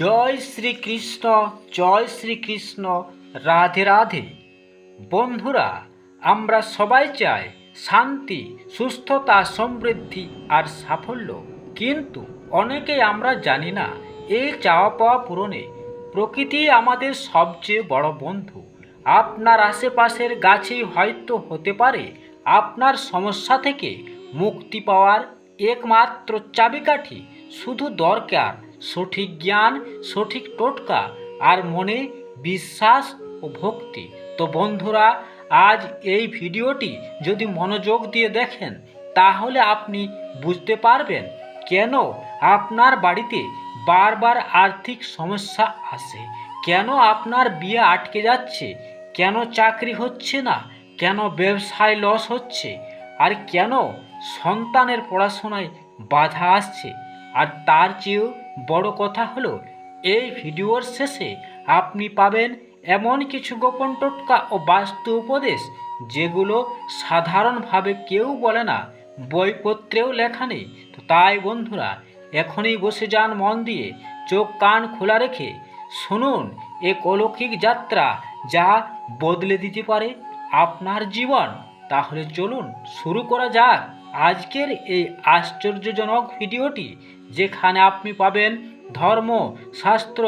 জয় শ্রীকৃষ্ণ জয় শ্রীকৃষ্ণ, রাধে রাধে। বন্ধুরা, আমরা সবাই চাই শান্তি, সুস্থতা, সমৃদ্ধি আর সাফল্য। কিন্তু অনেকে আমরা জানি না এই চাওয়া পাওয়া পূরণে প্রকৃতি আমাদের সবচেয়ে বড় বন্ধু। আপনার আশেপাশের গাছেই হয়তো হতে পারে আপনার সমস্যা থেকে মুক্তি পাওয়ার একমাত্র চাবিকাঠি, শুধু দরকার সঠিক জ্ঞান, সঠিক টোটকা আর মনে বিশ্বাস ও ভক্তি। তো বন্ধুরা, আজ এই ভিডিওটি যদি মনোযোগ দিয়ে দেখেন, তাহলে আপনি বুঝতে পারবেন কেন আপনার বাড়িতে বারবার আর্থিক সমস্যা আসে, কেন আপনার বিয়ে আটকে যাচ্ছে, কেন চাকরি হচ্ছে না, কেন ব্যবসায় লস হচ্ছে, আর কেন সন্তানের পড়াশোনায় বাধা আসছে, আর তার চেয়েও বড় কথা হলো, এই ভিডিওর শেষে আপনি পাবেন এমন কিছু গোপন টোটকা ও বাস্তু উপদেশ যেগুলো সাধারণভাবে কেউ বলে না, বইপত্রেও লেখা নেই। তো তাই বন্ধুরা, এখনই বসে যান মন দিয়ে, চোখ কান খোলা রেখে শুনুন এক অলৌকিক যাত্রা যা বদলে দিতে পারে আপনার জীবন। তাহলে চলুন শুরু করা যাক আজকের এই আশ্চর্যজনক ভিডিওটি। যেখানে আপনি পাবেন ধর্ম, শাস্ত্র,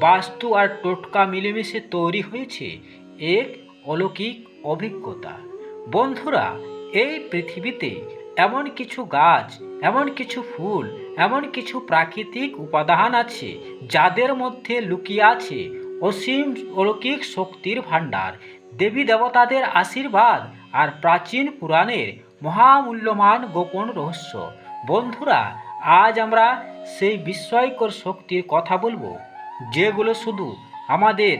বাস্তু আর টোটকা মিলেমিশে তৈরি হয়েছে। এক অলৌকিক অভিজ্ঞতা। বন্ধুরা, এই পৃথিবীতে এমন কিছু গাছ, এমন কিছু ফুল, এমন কিছু প্রাকৃতিক উপাদান আছে যাদের মধ্যে লুকিয়ে আছে অসীম অলৌকিক শক্তির ভাণ্ডার। দেবী দেবতাদের আশীর্বাদ আর প্রাচীন পুরাণের মহামূল্যমান গোপন রহস্য। বন্ধুরা আজ আমরা সেই বিস্ময়কর শক্তির কথা বলব, যেগুলো শুধু আমাদের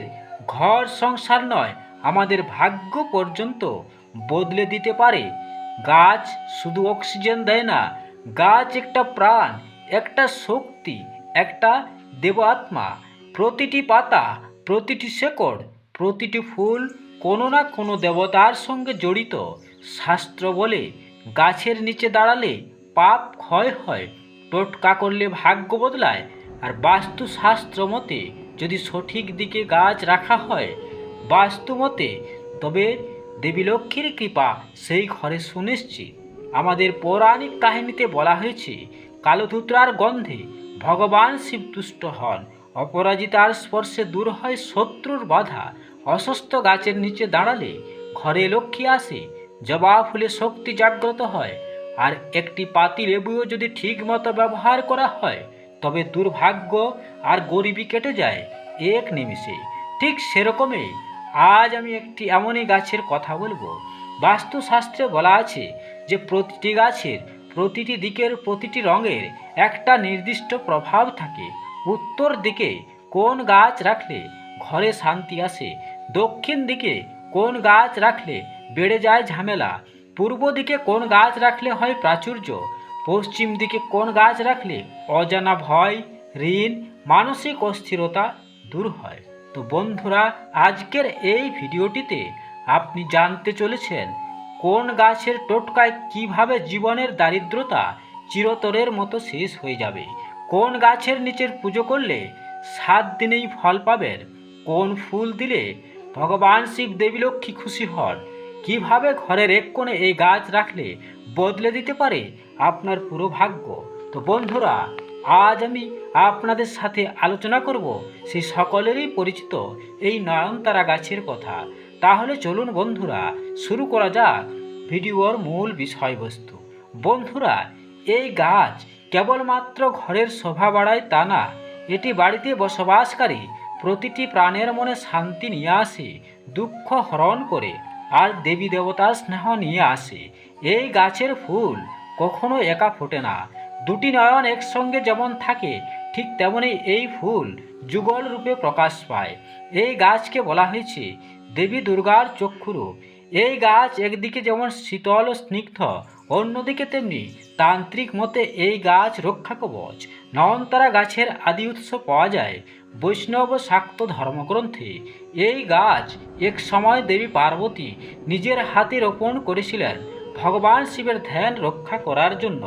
ঘর সংসার নয়, আমাদের ভাগ্য পর্যন্ত বদলে দিতে পারে। গাছ শুধু অক্সিজেন দেয় না, গাছ একটা প্রাণ, একটা শক্তি, একটা দেবাত্মা। প্রতিটি পাতা, প্রতিটি শেকড়, প্রতিটি ফুল কোনো না কোনো দেবতার সঙ্গে জড়িত। শাস্ত্র বলে, গাছের নিচে দাঁড়ালে পাপ ক্ষয় হয় টোটকা করলে ভাগ্য বদলায়। আর বাস্তুশাস্ত্র মতে, যদি সঠিক দিকে গাছ রাখা হয়, বাস্তু মতে, তবে দেবী লক্ষ্মীর কৃপা সেই ঘরে সুনিশ্চিত। আমাদের পৌরাণিক কাহিনীতে বলা হয়েছে, কালোধুত্রার গন্ধে ভগবান শিব তুষ্ট হন অপরাজিতার স্পর্শে দূর হয় শত্রুর বাধা। অসুস্থ গাছের নিচে দাঁড়ালে ঘরে লক্ষ্মী আসে। জবা ফুলে শক্তি জাগ্রত হয়। আর একটি পাতি লেবুও যদি ঠিক মতো ব্যবহার করা হয়, তবে দুর্ভাগ্য আর গরিবী কেটে যায় এক নিমিষে। ঠিক সেরকমই আজ আমি একটি এমনই গাছের কথা বলব। বাস্তুশাস্ত্রে বলা আছে যে প্রতিটি গাছের প্রতিটি দিকের প্রতিটি রঙের একটা নির্দিষ্ট প্রভাব থাকে। উত্তর দিকে কোন গাছ রাখলে ঘরে শান্তি আসে, দক্ষিণ দিকে কোন গাছ রাখলে বেড়ে যায় ঝামেলা পূর্ব দিকে কোন গাছ রাখলে হয় প্রাচুর্য? পশ্চিম দিকে কোন গাছ রাখলে অজানা ভয়, ঋণ, মানসিক অস্থিরতা দূর হয়? তো বন্ধুরা, আজকের এই ভিডিওটিতে আপনি জানতে চলেছেন কোন গাছের টোটকায় কীভাবে জীবনের দারিদ্রতা চিরতরের মতো শেষ হয়ে যাবে? কোন গাছের নিচের পুজো করলে সাত দিনেই ফল পাবেন? কোন ফুল দিলে ভগবান শিব দেবী লক্ষ্মী খুশি হন? কীভাবে ঘরের এক কোণে এই গাছ রাখলে বদলে দিতে পারে আপনার পুরো ভাগ্য? তো বন্ধুরা, আজ আমি আপনাদের সাথে আলোচনা করব সেই সকলেরই পরিচিত এই নয়নতারা গাছের কথা। তাহলে চলুন বন্ধুরা, শুরু করা যাক ভিডিওর মূল বিষয়বস্তু। বন্ধুরা, এই গাছ কেবলমাত্র ঘরের শোভা বাড়ায় তা না, এটি বাড়িতে বসবাসকারী প্রতিটি প্রাণের মনে শান্তি নিয়ে আসে, দুঃখ হরণ করে। আর দেবী দেবতার স্নেহ নিয়ে আসে। এই গাছের ফুল কখনো একা ফোটে না। দুটি নয়ন একসঙ্গে যেমন থাকে, ঠিক তেমনি এই ফুল যুগল রূপে প্রকাশ পায়। এই গাছকে বলা হয়েছে দেবী দুর্গার চক্ষুরূপ। এই গাছ একদিকে যেমন শীতল ও স্নিগ্ধ, অন্যদিকে তেমনি তান্ত্রিক মতে এই গাছ রক্ষা কবচ নয়নতারা গাছের আদি উৎস পাওয়া যায়। বৈষ্ণব শাক্ত ধর্মগ্রন্থে এই গাছ এক সময় দেবী পার্বতী নিজের হাতে রোপণ করেছিলেন। ভগবান শিবের ধ্যান রক্ষা করার জন্য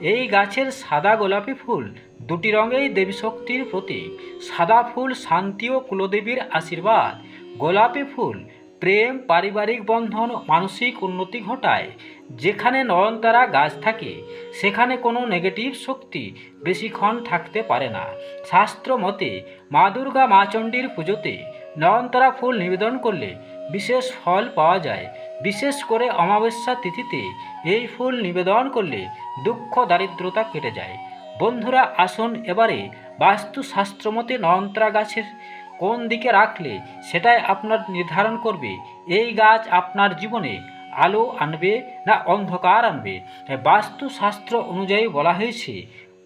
এই গাছের সাদা গোলাপি ফুল দুটি রঙেই দেবী শক্তির প্রতীক। সাদা ফুল শান্তি ও কুলদেবীর আশীর্বাদ। গোলাপি ফুল প্রেম, পারিবারিক বন্ধন মানসিক উন্নতি ঘটায়। যেখানে নয়নতারা গাছ থাকে, সেখানে কোনো নেগেটিভ শক্তি বেশিক্ষণ থাকতে পারে না। শাস্ত্র মতে, মা দুর্গা মা চণ্ডীর পুজোতে নয়নতারা ফুল নিবেদন করলে বিশেষ ফল পাওয়া যায়। বিশেষ করে অমাবস্যা তিথিতে এই ফুল নিবেদন করলে দুঃখ দারিদ্রতা কেটে যায়। বন্ধুরা, আসুন এবারে বাস্তুশাস্ত্র মতে নয়নতারা গাছের কোন দিকে রাখলে সেটাই আপনার নির্ধারণ করবে। এই গাছ আপনার জীবনে আলো আনবে না অন্ধকার আনবে? বাস্তুশাস্ত্র অনুযায়ী বলা হয়েছে,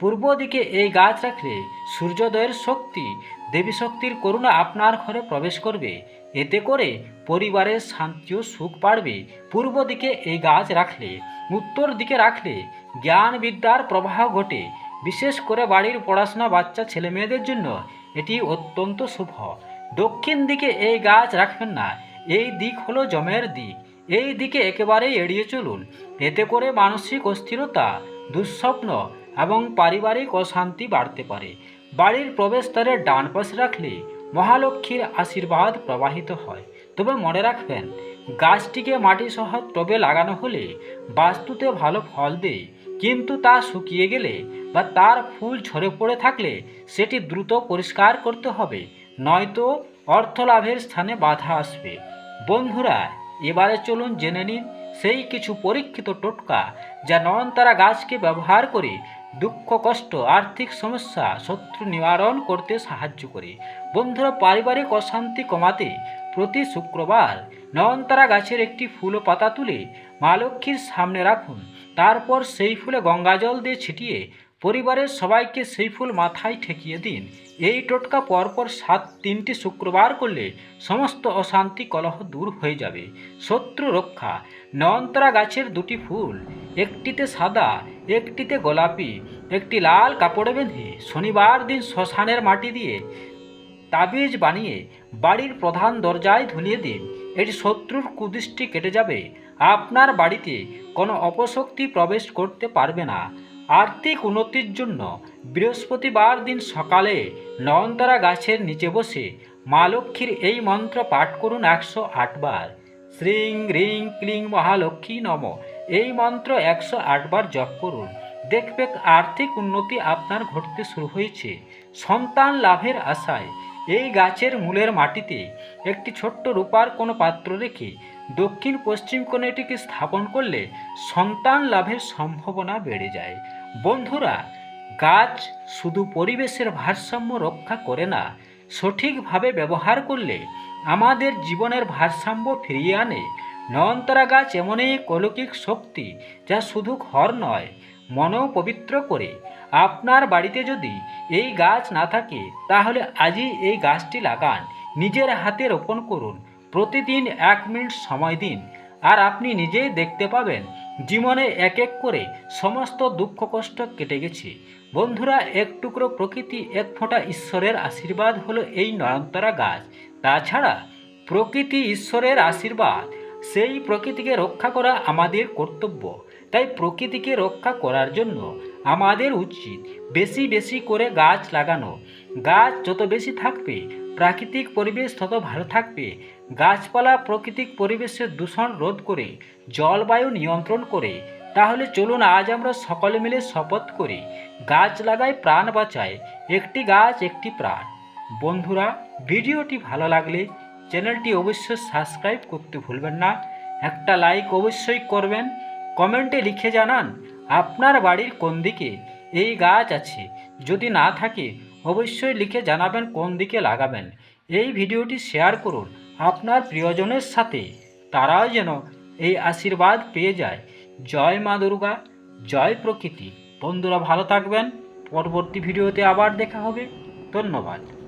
পূর্ব দিকে এই গাছ রাখলে সূর্যোদয়ের শক্তি, দেবী শক্তির করুণা আপনার ঘরে প্রবেশ করবে। এতে করে পরিবারের শান্তি ও সুখ বাড়বে। পূর্ব দিকে এই গাছ রাখলে, উত্তর দিকে রাখলে জ্ঞান বিদ্যার প্রবাহ ঘটে, বিশেষ করে বাড়ির পড়াশোনা বাচ্চা ছেলে মেয়েদের জন্য। এটি অত্যন্ত শুভ। দক্ষিণ দিকে এই গাছ রাখবেন না, এই দিক হলো জমের দিক। এই দিকে একেবারেই এড়িয়ে চলুন। এতে করে মানসিক অস্থিরতা, দুঃস্বপ্ন এবং পারিবারিক অশান্তি বাড়তে পারে। বাড়ির প্রবেশদ্বারের ডান পাশে রাখলে মহালক্ষ্মীর আশীর্বাদ প্রবাহিত হয়। তবে মনে রাখবেন, গাছটিকে মাটি সহ টবে লাগানো হলে বাস্তুতে ভালো ফল দেয়। কিন্তু তা শুকিয়ে গেলে বা তার ফুল ঝরে পড়ে থাকলে সেটি দ্রুত পরিষ্কার করতে হবে। নয়তো অর্থ লাভের স্থানে বাধা আসবে। বন্ধুরা এবারে চলুন জেনে নিন সেই কিছু পরীক্ষিত টোটকা যা নয়নতারা গাছকে ব্যবহার করে দুঃখ, কষ্ট, আর্থিক সমস্যা, শত্রু নিবারণ করতে সাহায্য করে। বন্ধুরা, পারিবারিক অশান্তি কমাতে প্রতি শুক্রবার নয়নতারা গাছের একটি ফুল পাতা তুলে মা লক্ষ্মীর সামনে রাখুন। তারপর সেই ফুলে গঙ্গাজল দিয়ে ছিটিয়ে পরিবারের সবাইকে সেই ফুল মাথায় ঠেকিয়ে দিন। এই টোটকা পরপর সাত, তিনটি শুক্রবার করলে সমস্ত অশান্তি, কলহ দূর হয়ে যাবে। শত্রু রক্ষা, নয়নতারা গাছের দুটি ফুল, একটিতে সাদা, একটিতে গোলাপি, একটি লাল কাপড়ে বেঁধে শনিবার দিন শ্মশানের মাটি দিয়ে তাবিজ বানিয়ে বাড়ির প্রধান দরজায় ঝুলিয়ে দিন। এটি শত্রুর কুদৃষ্টি কেটে যাবে। আপনার বাড়িতে কোনো অপশক্তি প্রবেশ করতে পারবে না। আর্থিক উন্নতির জন্য বৃহস্পতিবার দিন সকালে নয়নতারা গাছের নিচে বসে মা লক্ষ্মীর এই মন্ত্র পাঠ করুন একশো আটবার শ্রীং রিং ক্লিং মহালক্ষ্মী নম। এই মন্ত্র একশো আটবার জপ করুন। দেখবে আর্থিক উন্নতি আপনার ঘটতে শুরু হয়েছে। সন্তান লাভের আশায় এই গাছের মূলের মাটিতে একটি ছোট্ট রূপার কোনো পাত্র রেখে দক্ষিণ পশ্চিম কোণে এটিকে স্থাপন করলে সন্তান লাভের সম্ভাবনা বেড়ে যায়। বন্ধুরা, গাছ শুধু পরিবেশের ভারসাম্য রক্ষা করে না, সঠিকভাবে ব্যবহার করলে আমাদের জীবনের ভারসাম্য ফিরিয়ে আনে। নয়নতারা গাছ এমনই এক অলৌকিক শক্তি যা শুধু ঘর নয়, মনও পবিত্র করে। আপনার বাড়িতে যদি এই গাছ না থাকে, তাহলে আজই এই গাছটি লাগান, নিজের হাতে রোপণ করুন, প্রতিদিন এক মিনিট সময় দিন, আর আপনি নিজেই দেখতে পাবেন জীবনে এক এক করে সমস্ত দুঃখ কষ্ট কেটে গেছে। বন্ধুরা, এক টুকরো প্রকৃতি, এক ফোঁটা ঈশ্বরের আশীর্বাদ হলো এই নয়নতারা গাছ। তাছাড়া প্রকৃতি ঈশ্বরের আশীর্বাদ, সেই প্রকৃতিকে রক্ষা করা আমাদের কর্তব্য। তাই প্রকৃতিকে রক্ষা করার জন্য আমাদের উচিত বেশি বেশি করে গাছ লাগানো। গাছ যত বেশি থাকবে, প্রাকৃতিক পরিবেশ তত ভালো থাকবে। গাছপালা প্রাকৃতিক পরিবেশের দূষণ রোধ করে, জলবায়ু নিয়ন্ত্রণ করে, তাহলে চলুন আজ আমরা সকলে মিলে শপথ করি, গাছ লাগাই প্রাণ বাঁচায়, একটি গাছ একটি প্রাণ। বন্ধুরা, ভিডিওটি ভালো লাগলে চ্যানেলটি অবশ্যই সাবস্ক্রাইব করতে ভুলবেন না, একটা লাইক অবশ্যই করবেন, কমেন্টে লিখে জানান আপনার বাড়ির কোন দিকে এই গাছ আছে, যদি না থাকে অবশ্যই লিখে জানাবেন কোন দিকে লাগাবেন, এই ভিডিওটি শেয়ার করুন আপনার প্রিয়জনের সাথে। তারাও যেন এই আশীর্বাদ পেয়ে যায়। জয় মা দুর্গা, জয় প্রকৃতি। বন্ধুরা ভালো থাকবেন। পরবর্তী ভিডিওতে আবার দেখা হবে। ধন্যবাদ।